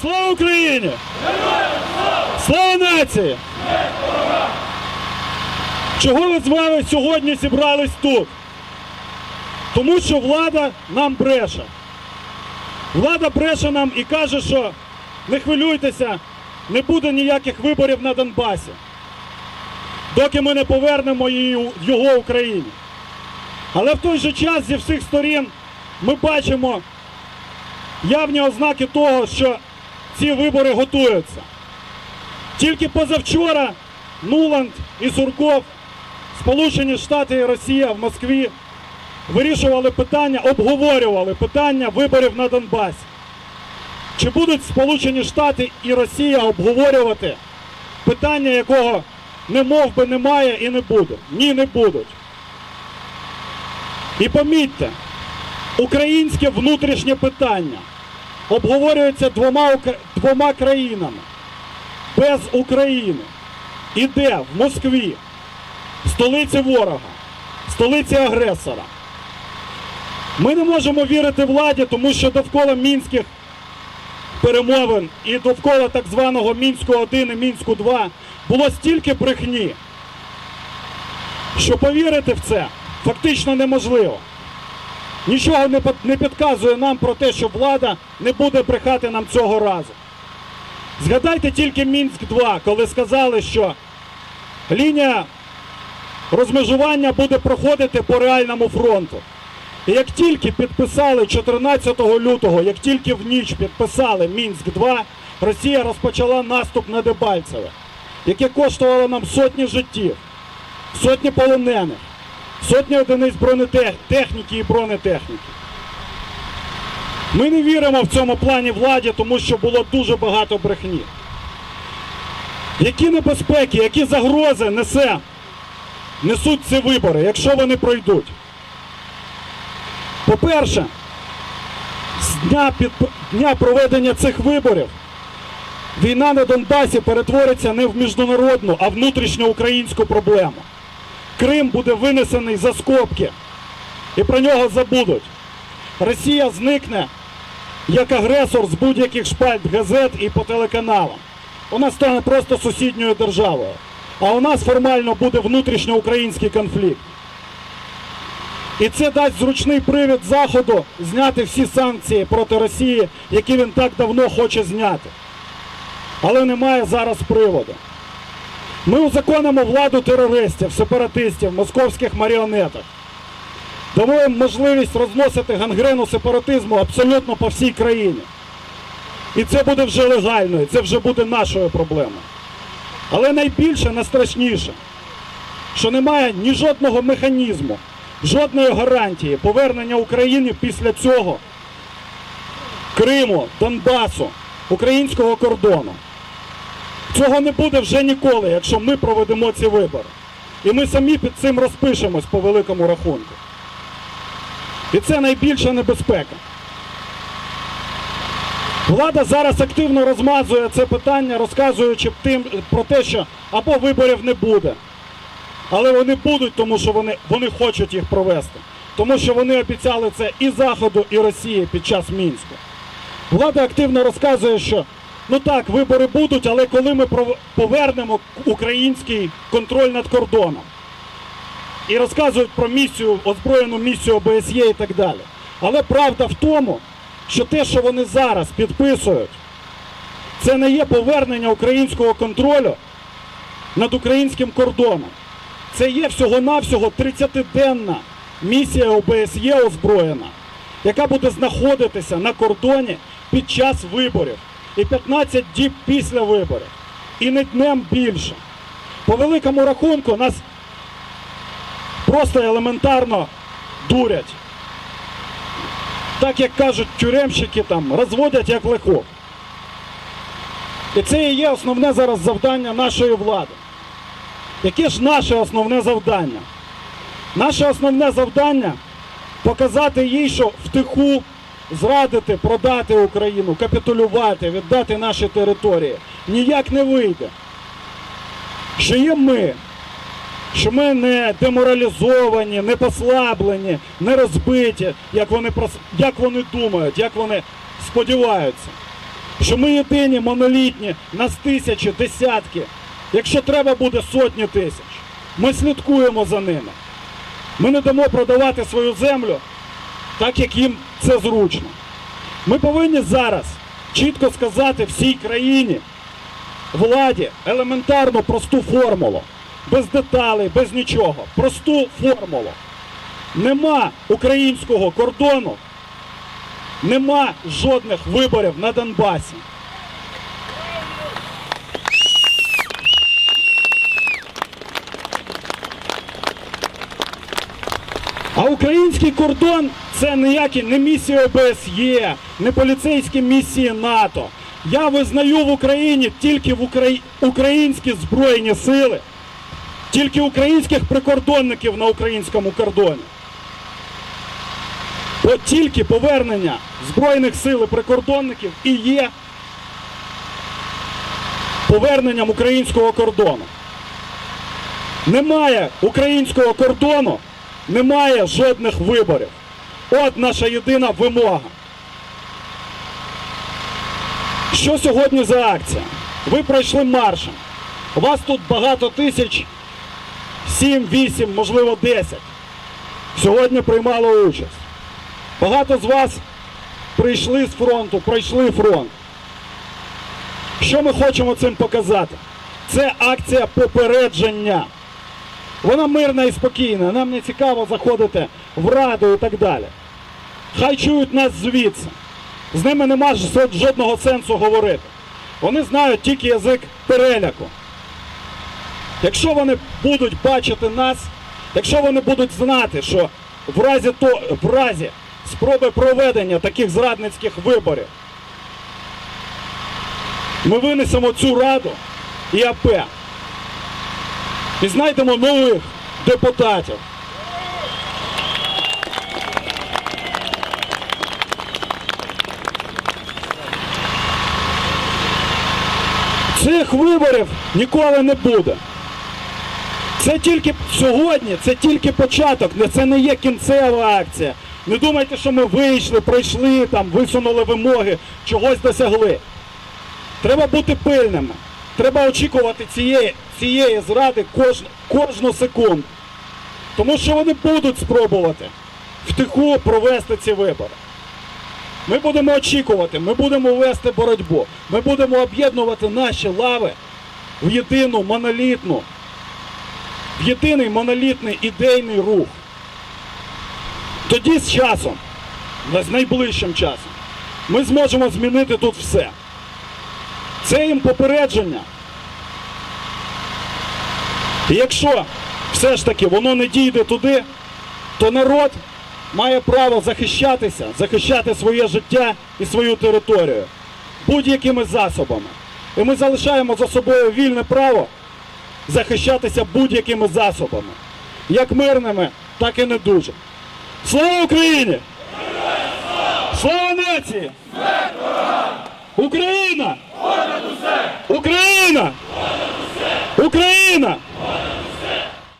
Слава Україні! Слава нації! Чого ми з вами сьогодні зібрались тут? Тому що влада нам бреше. Влада бреше нам і каже, що не хвилюйтеся, не буде ніяких виборів на Донбасі, доки ми не повернемо її- його Україні. Але в той же час зі всіх сторін ми бачимо явні ознаки того, що ці вибори готуються. Тільки позавчора Нуланд і Сурков, Сполучені Штати і Росія в Москві вирішували питання, обговорювали питання виборів на Донбасі. Чи будуть Сполучені Штати і Росія обговорювати питання, якого не мов би немає і не буде? Ні, не будуть. І помітьте, українське внутрішнє питання обговорюється двома, двома країнами без України. Іде в Москві, в столиці ворога, столиці агресора. Ми не можемо вірити владі, тому що довкола мінських перемовин і довкола так званого Мінську 1 і Мінську 2 було стільки брехні, що повірити в це фактично неможливо. Нічого не, підказує нам про те, що влада не буде брехати нам цього разу. Згадайте тільки Мінськ 2, коли сказали, що лінія розмежування буде проходити по реальному фронту. І як тільки підписали 14 лютого, як тільки в ніч підписали Мінськ 2, Росія розпочала наступ на Дебальцеве, яке коштувало нам сотні життів, сотні полонених, сотні одиниць бронетехніки і бронетехніки. Ми не віримо в цьому плані владі, тому що було дуже багато брехні. Які небезпеки, які загрози несе, несуть ці вибори, якщо вони пройдуть? По-перше, з дня, під, дня проведення цих виборів війна на Донбасі перетвориться не в міжнародну, а внутрішньоукраїнську проблему. Крим буде винесений за скобки, і про нього забудуть. Росія зникне як агресор з будь-яких шпальт газет і по телеканалам. Вона стане просто сусідньою державою. А у нас формально буде внутрішньоукраїнський конфлікт. І це дасть зручний привід Заходу зняти всі санкції проти Росії, які він так давно хоче зняти. Але немає зараз приводу. Ми узаконимо владу терористів, сепаратистів, московських маріонеток. Дамо їм можливість розносити гангрену сепаратизму абсолютно по всій країні. І це буде вже легально, і це вже буде нашою проблемою. Але найбільше, найстрашніше, що немає ні жодного механізму, жодної гарантії повернення України після цього Криму, Донбасу, українського кордону. Цього не буде вже ніколи, якщо ми проведемо ці вибори. І ми самі під цим розпишемось по великому рахунку. І це найбільша небезпека. Влада зараз активно розмазує це питання, розказуючи тим про те, що або виборів не буде. Але вони будуть, тому що вони, вони хочуть їх провести. Тому що вони обіцяли це і Заходу, і Росії під час Мінську. Влада активно розказує, що ну так, вибори будуть, але коли ми повернемо український контроль над кордоном. І розказують про місію, озброєну місію ОБСЄ і так далі. Але правда в тому, що те, що вони зараз підписують, це не є повернення українського контролю над українським кордоном. Це є всього-навсього 30-денна місія ОБСЄ озброєна, яка буде знаходитися на кордоні під час виборів і 15 діб після виборів. І не днем більше. По великому рахунку нас просто елементарно дурять. Так як кажуть тюремщики там, розводять як лихо. І це і є основне зараз завдання нашої влади. Яке ж наше основне завдання? Наше основне завдання показати їй, що втиху зрадити, продати Україну, капітулювати, віддати наші території ніяк не вийде. Що є ми, що ми не деморалізовані, не послаблені, не розбиті, як вони, як вони думають, як вони сподіваються. що ми єдині, монолітні, нас тисячі, десятки. Якщо треба буде сотні тисяч. Ми слідкуємо за ними. Ми не дамо продавати свою землю так, як їм це зручно. Ми повинні зараз чітко сказати всій країні, владі елементарну просту формулу. Без деталей, без нічого. Просту формулу. Нема українського кордону, нема жодних виборів на Донбасі. А український кордон це ніякі не місії ОБСЄ, не поліцейські місії НАТО. Я визнаю в Україні тільки в Украї... українські збройні сили, тільки українських прикордонників на українському кордоні. От тільки повернення Збройних сил і прикордонників і є поверненням українського кордону. Немає українського кордону, немає жодних виборів. От наша єдина вимога. Що сьогодні за акція? Ви пройшли маршем. У вас тут багато тисяч, 7, 8, можливо 10. Сьогодні приймало участь. Багато з вас прийшли з фронту, пройшли фронт. Що ми хочемо цим показати? Це акція попередження. Вона мирна і спокійна, нам не цікаво заходити в раду і так далі. Хай чують нас звідси. З ними нема жодного сенсу говорити. Вони знають тільки язик переляку. Якщо вони будуть бачити нас, якщо вони будуть знати, що в разі, то, в разі спроби проведення таких зрадницьких виборів ми винесемо цю раду і АП і знайдемо нових депутатів. Цих виборів ніколи не буде. Це тільки сьогодні, це тільки початок, це не є кінцева акція. Не думайте, що ми вийшли, пройшли, там, висунули вимоги, чогось досягли. Треба бути пильними. Треба очікувати цієї, цієї зради кожну, кожну секунду. Тому що вони будуть спробувати втиху провести ці вибори. Ми будемо очікувати, ми будемо вести боротьбу, ми будемо об'єднувати наші лави в єдину монолітну, в єдиний монолітний ідейний рух. Тоді з часом, з найближчим часом, ми зможемо змінити тут все. Це їм попередження. І якщо все ж таки воно не дійде туди, то народ має право захищатися, захищати своє життя і свою територію будь-якими засобами. І ми залишаємо за собою вільне право захищатися будь-якими засобами, як мирними, так і не дуже. Слава Україні! Слава нації! Україна! Україна! Україна!